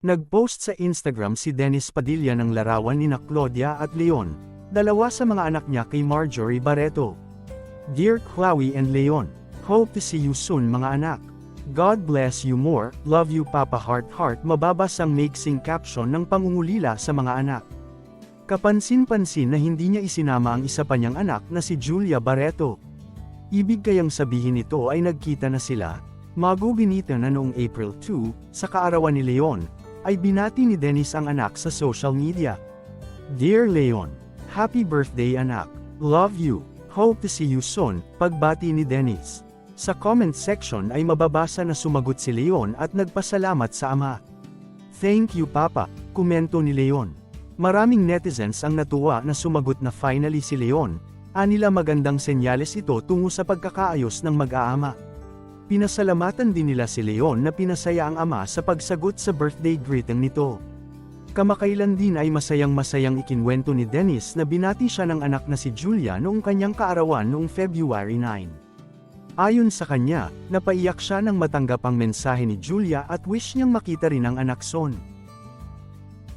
Nag-post sa Instagram si Dennis Padilla ng larawan ni na Claudia at Leon, dalawa sa mga anak niya kay Marjorie Barreto. Dear Chloe and Leon, hope to see you soon mga anak. God bless you more, love you Papa Heart Heart mababas ang mixing caption ng pangungulila sa mga anak. Kapansin-pansin na hindi niya isinama ang isa pa niyang anak na si Julia Barreto. Ibig kayang sabihin nito ay nagkita na sila, maguginita na noong April 2, sa kaarawan ni Leon, ay binati ni Dennis ang anak sa social media. Dear Leon, Happy birthday anak, love you, hope to see you soon, pagbati ni Dennis. Sa comment section ay mababasa na sumagot si Leon at nagpasalamat sa ama. Thank you papa, komento ni Leon. Maraming netizens ang natuwa na sumagot na finally si Leon, anila magandang senyales ito tungo sa pagkakaayos ng mag-aama. Pinasalamatan din nila si Leon na pinasaya ang ama sa pagsagot sa birthday greeting nito. Kamakailan din ay masayang-masayang ikinwento ni Dennis na binati siya ng anak na si Julia noong kanyang kaarawan noong February 9. Ayon sa kanya, napaiyak siya nang matanggap ang mensahe ni Julia at wish niyang makita rin ang anak son.